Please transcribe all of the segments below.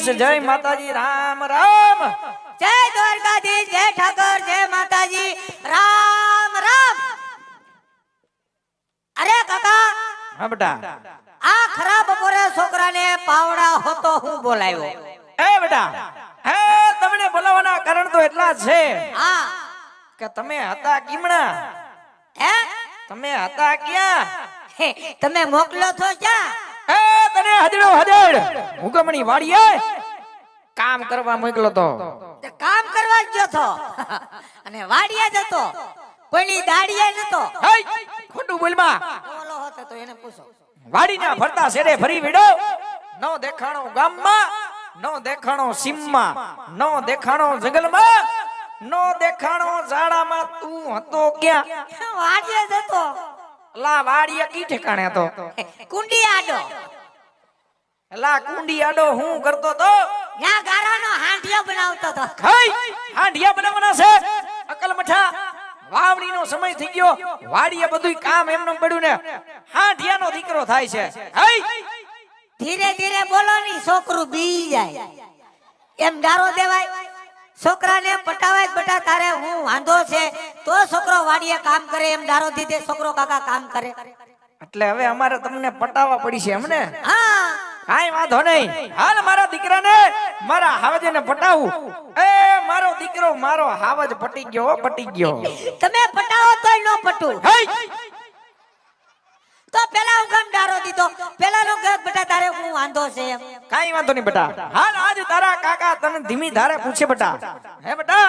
દ્વારકાધીશ જય માતાજી રામ રામ. જય દ્વારકાધીશ જય ઠાકોર જય માતાજી રામ રામ. અરે કાકા હા બેટા. આ ખરાબ બપોરે છોકરાને પાવડા હોતો હું બોલાવ્યો એ બેટા. હે તમને બોલાવવાના કારણ તો એટલા છે હા. કે તમે હતા કીમણા હે? તમે હતા ક્યાં? તમે મોકલો છો ક્યાં? એ હદડો હદડ? હુકમણી વાડીએ કામ કરવા મોકલો તો. કામ કરવા જ છો અને વાડીએ જતો. કોઈની દાડીએ નતો. ખોટું બોલમાં. બોલો હતો તો એને પૂછો. વાડીના ફરતા શેરે ફરી વિડો? નો દેખાણો ગામમાં નો દેખાણો સીમમાં નો દેખાણો જંગલમાં નો દેખાણો ઝાડામાં. તું હતો ક્યાં? વાડીએ જતો. લા વાડીએ કી ઠેકાણે હતો? કુંડી આડો. લા કુંડી આડો હું કરતો તો? ન્યા ગારાનો હાંડિયો બનાવતો તો. ખઈ હાંડિયા બનાવવાના છે. અકલ મઠા વાવણીનો સમય થઈ ગયો. વાડીએ બધું કામ એમનું પડ્યું ને. હાંડિયાનો દીકરો થાય છે. હઈ ધીરે ધીરે બોલો ની છોકરું બી જાય. એમ ગારો દેવાય. છોકરાને પટાવાય જ બટા તારે હું વાંધો છે. તો છોકરો વાડીએ કામ કરે એમ ડારો દીધે છોકરો કાકા કામ કરે. એટલે હવે અમારે તમને પટાવા પડી છે એમને હા. કાઈ વાંધો નહીં. હાલ મારા દીકરાને મારા હાવજને પટાવું. એ મારો દીકરો મારો હાવજ પટી ગયો પટી ગયો. તમે પટાવો તોય નો પટું. તો પેલા હું કેમ ડારો દીધો. પેલા નો કે બેટા તારે હું વાંધો છે? કાઈ વાંધો નહીં બેટા. હાલ આજ તારા કાકા તને ધીમી ધારે પૂછે બેટા. હે બેટા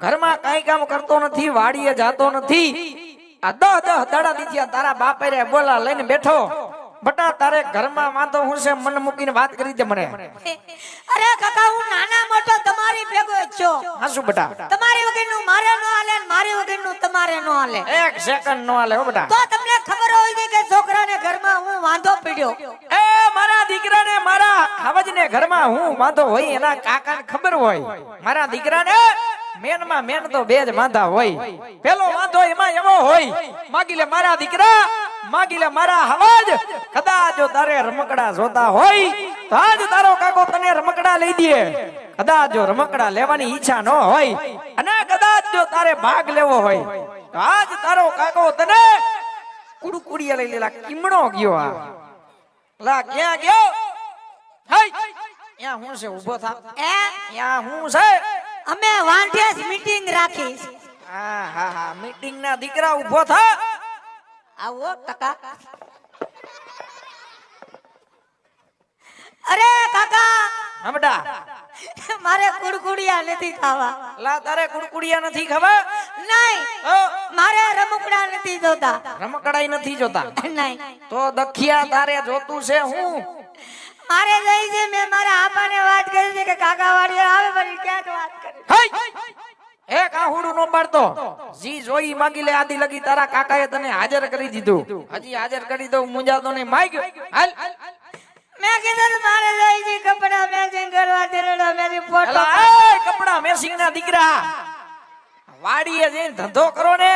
ઘરમાં કાઈ કામ કરતો નથી વાડીએ જાતો નથી. આ દહ દહ દાડા દીધી તારા બાપે રે બોલા લઈને બેઠો. બેટા તારે ઘરમાં વાંધો હું છે મન મૂકીને વાત કરી દે મને. અરે કાકા હું નાના મોટો તમારી ભેગો છો. હા શું બટા? તમારી વગરનું મારે નો હાલે મારી વગરનું તમારે નો હાલે. એક સેકન્ડ નો હાલે હો બટા. તો તમને ખબર હોય છે કે છોકરાને ઘરમાં હું વાંધો પડ્યો. એ મારા દીકરાને મારા ખાવજને ઘરમાં હું વાંધો હોય એના કાકાને ખબર હોય. મારા દીકરાને મેનમાં મેન તો બે જ વાંધા હોય. પેલો વાંધો એમાં એવો હોય. માગી લે મારા દીકરા માગી લે મારા હવાજ કદાચ જો તારે રમકડા જોતા હોય તો આજ તારો કાકો તને રમકડા લઈ દે. કદાચ જો રમકડા લેવાની ઈચ્છા ન હોય અને કદાચ જો તારે ભાગ લેવો હોય તો આજ તારો કાકો તને કુડકુડિયા લઈ લેલા કિમણો ગયો આ. લા ક્યાં ગયો? હઈ ત્યાં હું છે ઊભો થા. એ? ત્યાં હું છે. અમે વાંઢેસ મીટિંગ રાખી હા હા હા મીટિંગ ના દીકરા ઊભો થા. આવો કાકા. અરે કાકા. હા મારે કુડકુડિયા નથી ખાવા. લા તારે કુડકુડિયા નથી ખબર નહીં મારે રમકડા નથી જોતા. રમકડાઈ નથી જોતા? નહીં. તો દખિયા તારે જોતું છે હું? મારે જઈ છે મેં મારા આપાને વાત કરી છે કે કાકા વાડી આવે પણ ક્યાંક વાત કરી. હઈ એ કાહુડું નો પાડતો. જી જોઈ માગી લે આદી લગી તારા કાકાએ તને હાજર કરી દીધું. હજી હાજર કરી દઉં મુંજાતો નહીં માગ હાલ. મેં કીધું મારે જઈ કપડા મેચિંગ કરવા તેરડા મેરી ફોટો એ કપડા મેસિંગ ના દીકરા. વાડીએ જઈને ધંધો કરો ને.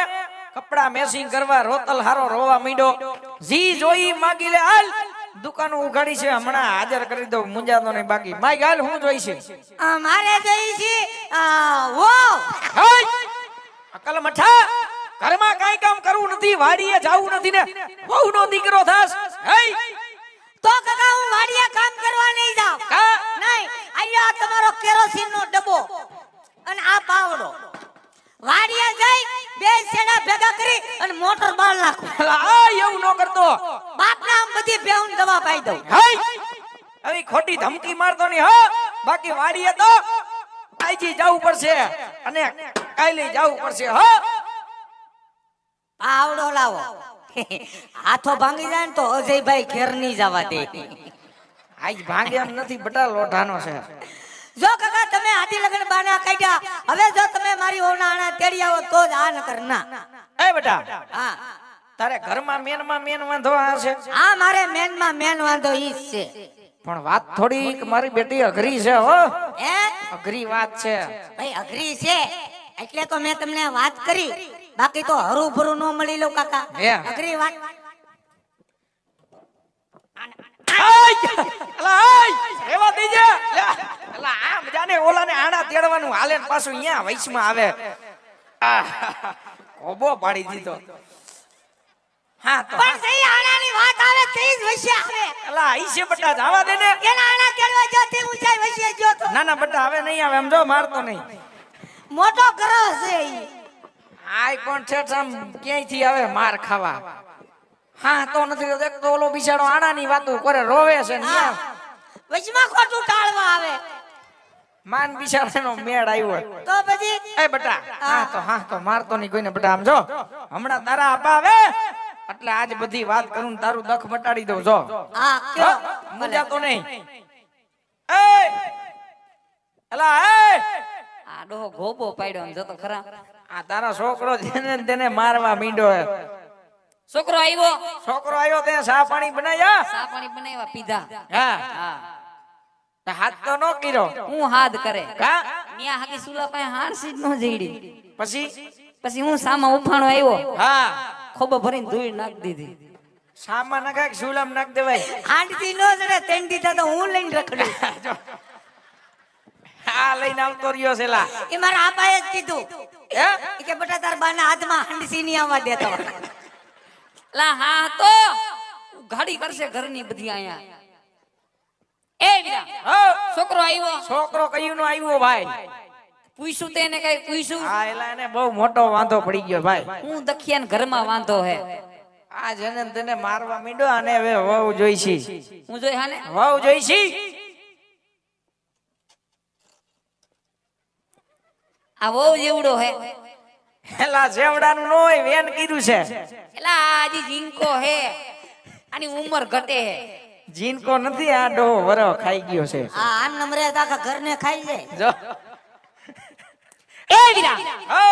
કપડા મેસિંગ કરવા રોતલ હારો રોવા માંડ્યો. જી જોઈ માગી લે હાલ. દુકાન ઉઘાડી છે હમણાં હાજર કરી દઉં મુંજાતો નહીં બાકી. માય ગાલ હું જોઈ છે? મારે જોઈ છે વો! અકલ મઠા ઘરમાં કઈ કામ કરવું નથી વાડીએ જાવું નથી ને વહુનો દીકરો થાસ હે તો કાકા હું વાડીએ કામ કરવા નહીં જાઉં. કા નહીં અહીંયા તમારો કેરોસીન નો ડબ્બો અને આ પાવડો. વાડીએ જઈ બે છેડા ભેગા કરી અને મોટર બાળ નાખો. આ એવું ન કરતો. બાપના આમ બધી બેહુન દવા પાઈ દઉં. હઈ. આવી ખોટી ધમકી મારતો નહીં હો. બાકી વાડીએ તો આજી જવું પડશે અને કાલે જવું પડશે હો. પાવડો લાવો. હાથો ભાંગી જાય ને તો અજયભાઈ ઘેર નહીં જવા દે. આજ ભાંગે એમ નથી બટા લોઢાનો છે. જો કાકા તમે આટી લગન બાના કાઢ્યા હવે જો તમે મારી ઓના આણા તેડી આવો તો જ આ ન. કરના એ બેટા હા. તારે ઘરમાં મેનમાં મેન વાંધો આ છે? હા મારે મેનમાં મેન વાંધો ઈ જ છે. પણ વાત થોડીક મારી બેટી અઘરી છે હો. એ અઘરી વાત છે. ભાઈ અઘરી છે. એટલે તો મેં તમને વાત કરી. બાકી તો હરું ભરું ન મળી લો કાકા. અઘરી વાત તેડવાનું હાલે ને જ વૈશ્ય આવે બટા જવા આણા કેળવા જો તે ઊંચાઈ વૈશ્ય જો તો ના ના હવે નહીં આવે એમ જો મારતો નહીં મોટો કરો છે ઈ. આય આમ ક્યાંયથી આવે માર ખાવા? હા તો નથી દેખ તો ઓલો બિચારો આણાની વાતો કરે રોવે છે ને વચમાં ખોટું ટાળવા આવે. માન બિચારાનો મેળ આવ્યો તો પછી? એ બટા હા. તો હા તો મારતો નહીં કોઈને બટા આમ જો. હમણાં તારા અપાવે એટલે આજ બધી વાત કરું તારું દખ મટાડી દઉં જો. હા કયો? મજા તો નહીં. એ! અલા એ! આ ડોહો ગોબો પાડ્યો આમ જોતો ખરા. આ તારા છોકરો જેને તેને મારવા મીંડો હે છોકરો આવ્યો? છોકરો આવ્યો તે સા પાણી બનાવ્યા સા પાણી બનાવ્યા પીધા. હા. હા. હાથ તો નો કર્યો. હું હાથ કરે. કા મિયા હાકી સુલા પાસે હારસી જ નો જઈડી પછી? પછી હું સામા ઉફાણો આવ્યો. હા. ખોબો ભરીને ધૂળ નાખી દીધી. સામા નખાય સુલામ નાખ દેવાય? આંટી નો જડે તેંડી તો હું લઈને રખડું. આ લઈને આવતો રહ્યો છે લા એ મારા આપાએ જ કીધું. હે? કે બેટા તાર બાના હાથમાં હાંડસી નહીં આવવા દેતો. લા હા તો ગાડી કરશે ઘરની બધી અહીંયા. એ વીરા છોકરો આવ્યો છોકરો કયું નો આવ્યો ભાઈ પૂછ્યું તેને કઈ પૂછ્યું હા એટલે એને બહુ મોટો વાંધો પડી ગયો ભાઈ. હું દખિયાન ઘરમાં વાંધો હે. આ જેને તને મારવા મીડો અને હવે વહુ જોઈશી. હું જોઈ હાને? વહુ જોઈશી? આ વહુ જેવડો હે. એલા જેવડાનું નોય વેન કીધું છે. એલા આજી જીંકો હે આની ઉંમર ઘટે જીનકો નથી આ ડો વરો ખાઈ ગયો છે. આ આમ નમરે આખા ઘરને ખાઈ જાય. જો. એ વીરા! હો!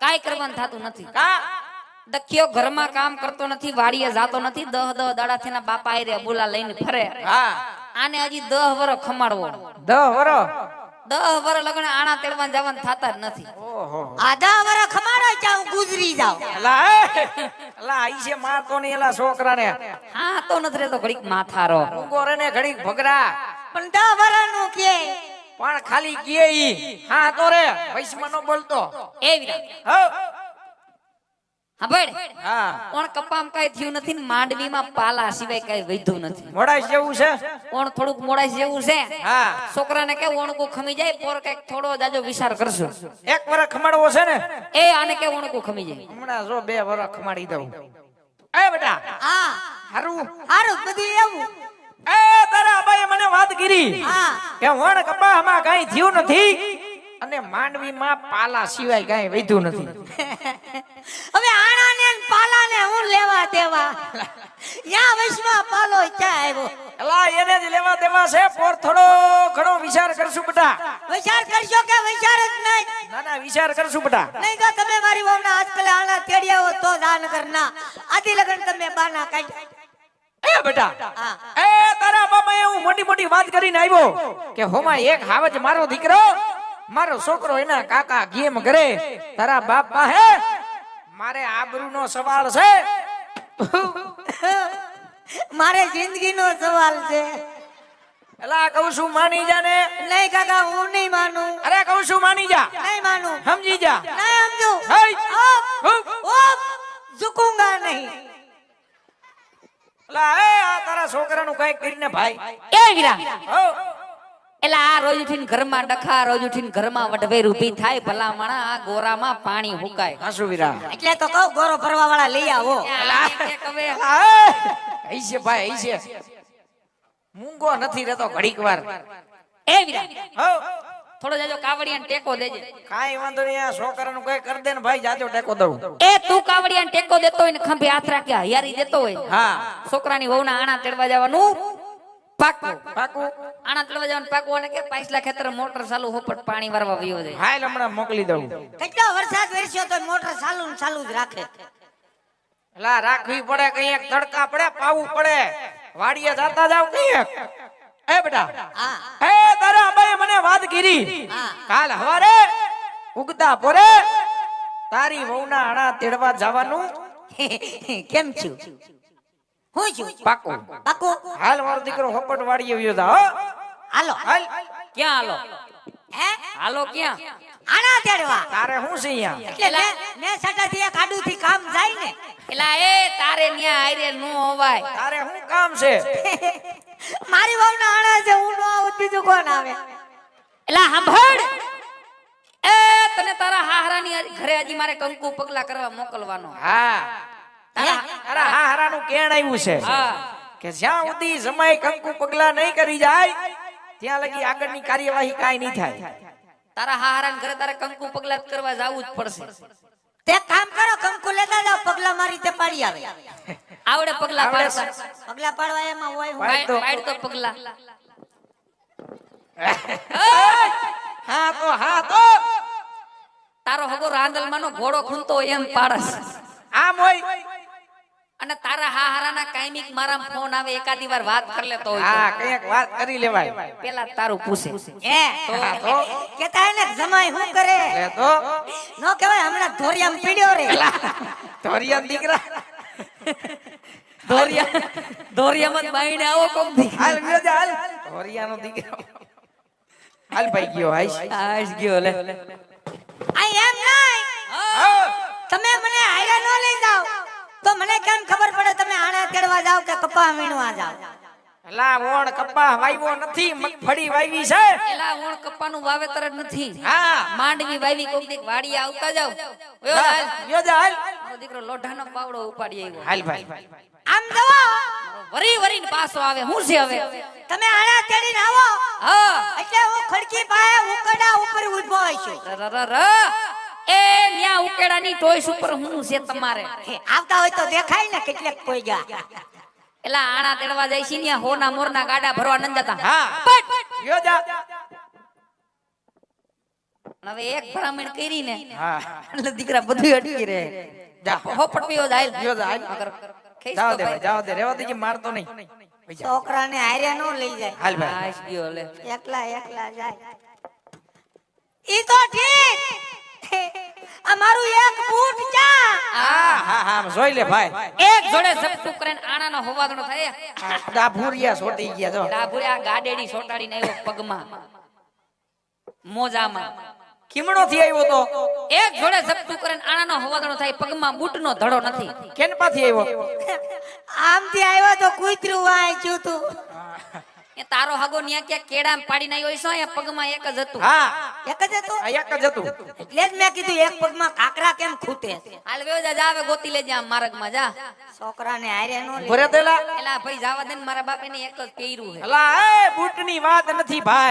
કાઈ કરવાનું થતું નથી. કા? દખ્યો ઘરમાં કામ કરતો નથી વાડીએ જાતો નથી દહ દહ દાડાથી ના બાપા આયરે બોલા લઈને ફરે. હા. આને હજી દહ વરો ખમાડવો. દહ વરો દહ વર લગન આણા તેડવા જવાનું થતા જ નથી. આધા વરા ખમાડો ચા હું ગુજરી એલા એ! એલા આઈ છે મારતો નહીં એલા છોકરાને. હા તો નથી રહેતો ઘડીક માથારો ઊંઘો રે ને ઘડીક ભગરા. પણ દા વરાનું કે. પણ ખાલી ઈ. હા તો રે વૈશ્વમાં નો બોલતો. એ વીરા હો ભાઈ. હા. ઓણ કપામ કઈ થયું નથી ને માંડવીમાં પાલા સિવાય કઈ વધ્યું નથી. મોડાઈ જેવું છે? ઓણ થોડુંક મોડાઈ જેવું છે. હા. છોકરાને કે ઓણકું ખમી જાય પોર કંઈક થોડો જાજો વિચાર કરશો એક વરખ ખમાડવો છે ને? એ આને કે ઓણકું ખમી જાય. હમણાં જો બે વરસ ખમાડી દઉં. એ બેટા. હા. હારું. હારું બધું એવું. એ તારા અબાએ મને વાત કરી હા. કે વણ કપામાં કાંઈ થયું નથી? અને માંડવીમાં પાલા સિવાય કાંઈ વધ્યું નથી. હવે આણા ને પાલાને હું લેવા દેવા? યા વૈશ્વા પાલો ક્યાં આવ્યો? એલા એને જ લેવા દેવા છે પોર થોડો ઘણો વિચાર કરશું બટા વિચાર કરશો કે વિચાર જ નહીં? ના ના વિચાર કરશું બટા નહીં તો તમે મારી વહુના આજકાલ આણા તેડ્યા હો તો દાન ના આથી લગન તમે બાના કાઢ્યા. એ બેટા હા. એ તારા બાપાએ હું મોટી મોટી વાત કરીને આવ્યો કે હોમાં એક હાવજ મારો દીકરો મારો છોકરો એના કાકા ગેમ કરે. તારા બાપ હે. મારે આબરૂનો સવાલ છે. મારે જિંદગીનો સવાલ છે. એલા કહું છું માની જા ને. નહીં કાકા હું નહીં માનું. અરે કહું છું માની જા. નહીં માનું. સમજી જા. નહીં સમજુ. ઝુકૂંગા નહીં. એલા એ આ તારા છોકરાનું કઈ કરીને ભાઈ. એ હો એટલે આ રોજ ઉઠીને ઘરમાં ડખા રોજ ઉઠીને ઘરમાં વઢવેર ઊભી થાય ભલામણા આ ગોરામાં પાણી હુકાય. હાસુ વીરા. એટલે તો કહું ગોરો ભરવા વાળા લઈ આવો. હઈ છે ભાઈ હઈ છે. મૂંગો નથી રહેતો ઘડીક વાર. એ વીરા હો. થોડો જાજો કાવડિયાને ટેકો દેજે. કાઈ વાંધો નહીં આ છોકરાનું કઈ કરી દે ને ભાઈ જાજો ટેકો દઉં. એ તું કાવડિયાને ટેકો દેતો હોય ને ખંભે હાથ રાખ્યા હયારી દેતો હોય. હા. છોકરાની વહુના આણા તેડવા જવાનું. પાકું. પાકું. આણા તેડવા જવાનું પાકું કે પાછલા ખેતર મોટર ચાલુ હોપટ પાણી વારવા વયો જાય. હાલ હમણાં મોકલી દઉં. કેટલો વરસાદ વરસ્યો તો મોટર ચાલુ ને ચાલુ જ રાખે. એલા રાખવી પડે કઈ એક તડકા પડે પાવું પડે. વાડીએ જાતા જાવ કઈ એક એ બેટા. હા. એ તારા ભાઈ મને વાત કરી. કાલ હવારે ઉગતા પોરે તારી વહુના આણા તેડવા જવાનું. કેમ છું? હું છું? પાકું. પાકું? હાલ મારો દીકરો હોપટ વાડીએ વ્યો જા હો. હાલો. હાલ. ક્યાં હાલો? હે? હાલો ક્યાં? આણા તેડવા તારે શું છે અહીંયા? એટલે મે મેં સટાથી એક આડુથી કામ જાય ને. એલા એ તારે ન્યા આયરે નો હોવાય. તારે શું કામ છે? મારી વહુના આણા છે હું નો આવું બીજું કોણ આવે? એલા સાંભળ એ તને તારા હાહરાની ઘરે હજી મારે કંકુ પગલા કરવા મોકલવાનો. હા. તારા તારા હા હારાનું કેણ આવ્યું છે હા. કે જ્યાં સુધી જમાઈ કંકુ પગલા નહીં કરી જાય ત્યાં લગી આગળની કાર્યવાહી કાંઈ નહીં થાય. તારા હાહરાને ઘરે તારે કંકુ પગલા કરવા જવું જ પડશે. તે કામ કરો કંકુ લેતા જાવ પગલા મારી તે પાડી આવે. આવડે પગલા પાડતા પગલા પાડવા એમાં હોય પાડ તો. પગલા. હા તો હા તો. તારો હગો રાંદલમાંનો ઘોડો ખૂંતો એમ પાડસ આમ હોય. અને તારા હાહરાના કાયમિક મારા ફોન આવે એકાદી વાર વાત કરી લેતો હોય હા કંઈક વાત કરી લેવાય. પેલા તારું પૂછે. એ તો? કેતા હે ને જમાઈ હું કરે? લે તો? નો કહેવાય હમણાં ધોરિયામ પીડ્યો રે. ધોરિયામ દીકરા. ધોરિયા ધોરિયામાં જ બાઈને આવો કોક દી હાલ જા હાલ. ધોરિયાનો દીકરો. હાલ ભાઈ ગયો આઈશ આઈશ ગયો લે. આઈ એમ નહીં. તમે મને હાયરા નો લઈ જાઓ. તો મને કેમ ખબર પડે તમે આણા તેડવા જાવ કે કપા વીણવા જાવ એલા ઓણ કપા વાવ્યો નથી મગફળી વાવી છે. એલા ઓણ કપ્પાનું વાવેતર જ નથી. હા. માંડવી વાવી કોક દી વાડી આવતા જાવ યો હાલ. યો જા હાલ. મારો દીકરો લોઢાનો પાવડો ઉપાડી આવ્યો. હાલ ભાઈ. આમ જવો વરી વરીને પાસો આવે. હું છે હવે? તમે આણા તેડીને આવો. હા. એટલે હું ખડકી પાસે ઉકડા ઉપર ઊભો ર ર ર. એ ન્યા ઉકેડાની ટોઈસ ઉપર હું છે તમારે. આવતા હોય તો દેખાય ને કેટલેક કોઈ ગયા એલા આણા તેડવા જાય છે ન્યા હોના મોરના ગાડા ભરવા નંદ જતા. હા. ગયો યોજા હવે એક ભરામણ કરી ને હા. એટલે દીકરા બધું અટકી રહે. જા. હોપટ પીવો જાય ગયો જા અગર ખેંચ જાવ દે. જાવ દે રેવા દેજે મારતો નહીં. છોકરાને હારે નો લઈ જાય. હાલ ભાઈ. ગયો લે. એકલા એકલા જાય. ઈ તો ઠીક. અમારું એક બૂટ જા હા હા હા જોઈ લે ભાઈ. એક જોડે ઝપટું કરીને આણાનો હોવાદણો થાય. ડાભુરિયા છોટી ગયા જો. ડાભુરિયા આ ગાડેડી સોટાડીને આવ્યો પગમાં. મોજામાં. કિમણો થી આવ્યો તો. એક જોડે ઝપટું કરીને આણાનો હોવાદણો થાય પગમાં બૂટનો ધડો નથી. કેનપાથી આવ્યો? આમથી આવ્યો તો કૂતરું વાય તું. એ તારો હગો ન્યા ક્યાં કેડા પાડી આવ્યો છે એ પગમાં એક જ હતું. હા. એક જ હતું? એક જ હતું. એટલે જ મેં કીધું એક પગમાં કાકરા કેમ ખૂટે હાલ વેવ જા આવે ગોતી લેજે આમ માર્ગમાં જા. છોકરાને હારે નો ભરે દેલા. એલા ભાઈ જાવા દે ને મારા બાપે એક જ પહેર્યું હે અલા એ બૂટની વાત નથી ભાઈ.